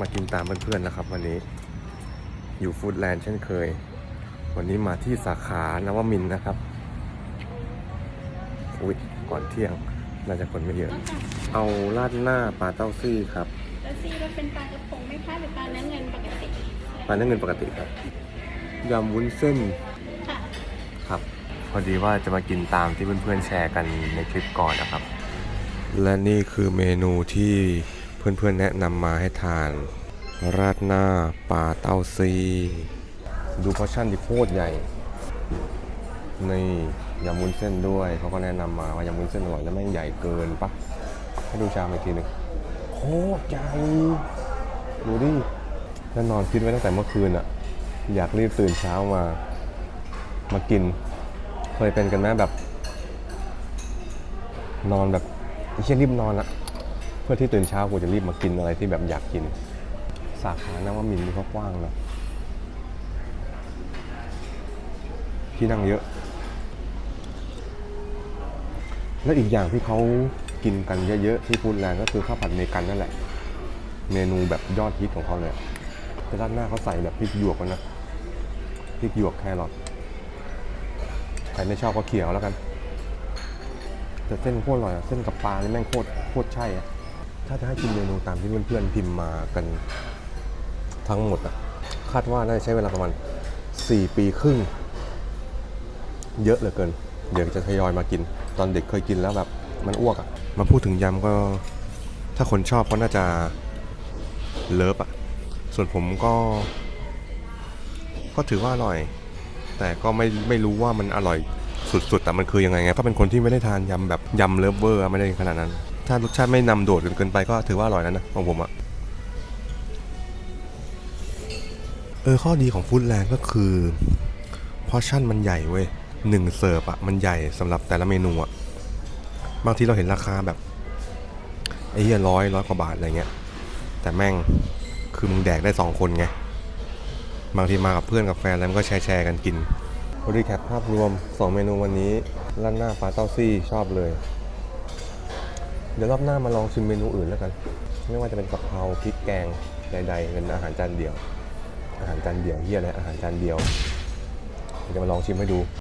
มากินตามเพื่อนๆนะครับ วันนี้อยู่ฟู้ดแลนด์เช่นเคย วันนี้มาที่สาขานวมินทร์นะครับอุ้ยก่อนเที่ยงน่าจะคนไม่เยอะ เอาราดหน้าปลาเต้าซี่ครับแล้วซีว่าเป็นปลากระพงไหมคะหรือปลาเนื้อเงินปกติปลาเนื้อเงินปกติครับยำวุ้นเส้นค่ะครับ พอดีว่าจะมากินตามที่เพื่อนๆแชร์กันในคลิปก่อนนะครับ และนี่คือเมนูที่เพื่อนๆแนะนำมาให้ทาน ราดหน้าปลาเต้าซี ดูพอชั่นที่โคตรใหญ่ นี่ยำวุ้นเส้นด้วย เขาก็แนะนำมาว่ายำวุ้นเส้นอร่อยแล้วแม่งใหญ่เกินปะให้ดูชามอีกทีหนึงโคตรใหญ่ดูดิแน่นอนคิดไว้ตั้งแต่เมื่อคืนอะอยากรีบตื่นเช้ามา มากิน เคยเป็นกันไหมแบบ นอนแบบไอ้เช่นรีบนอนอะ เพื่อที่ตื่นเช้ากูจะรีบมากินอะไรที่แบบอยากกิน สาขานวมินทร์นี่เขากว้างนะที่นั่งเยอะ และอีกอย่างที่เขากินกันเยอะๆที่พูดแรงก็คือข้าวผัดเมกันนั่นแหละ เมนูแบบยอดฮิตของเขาเลยแต่ด้านหน้าเขาใส่แบบพริกหยวกกันนะพริกหยวกแครอทใครไม่ชอบก็เขี่ยวแล้วกันแต่เส้นโคตรอร่อยอะเส้นกับปลานี่แม่งโคตรโคตรใช่อะ ถ้าจะให้กินเมนูตามที่เพื่อนๆพิมพ์มากันทั้งหมดอะคาดว่าน่าจะใช้เวลาประมาณ 4 ปีครึ่ง เยอะเหลือเกิน เดี๋ยวจะทยอยมากิน ตอนเด็กเคยกินแล้วแบบมันอ้วกอะมาพูดถึงยำก็ ถ้าคนชอบก็น่าจะเลิฟอะส่วนผมก็ ก็ถือว่าอร่อย แต่ก็ไม่ไม่รู้ว่ามันอร่อยสุดๆแต่มันคือยังไงไงก็เป็นคนที่ไม่ได้ทานยำแบบยำเลิฟเวอร์ไม่ได้ขนาดนั้น ถ้ารสชาติไม่นำโดดเกินไปก็ถือว่าอร่อยแล้วนะของผมอะเออข้อดีของฟู้ดแลนด์ก็คือพอชั่นมันใหญ่เว้ยหนึ่งเสิร์ฟอะมันใหญ่สำหรับแต่ละเมนูอะบางทีเราเห็นราคาแบบไอ้เหี้ยร้อยร้อยกว่าบาทอะไรเงี้ย แต่แม่งคือมึงแดกได้สองคนไง บางทีมากับเพื่อนกับแฟนแล้วมันก็แชร์แชร์กันกินรีแคปภาพรวม 2 เมนูวันนี้ร้านหน้าปลาเต้าซี่ชอบเลย เดี๋ยวรอบหน้ามาลองชิมเมนูอื่นแล้วกัน ไม่ว่าจะเป็นกะเพราพริกแกงใดๆเป็นอาหารจานเดียว อาหารจานเดียวเฮียอะไรอาหารจานเดียวเดี๋ยวมาลองชิมให้ดู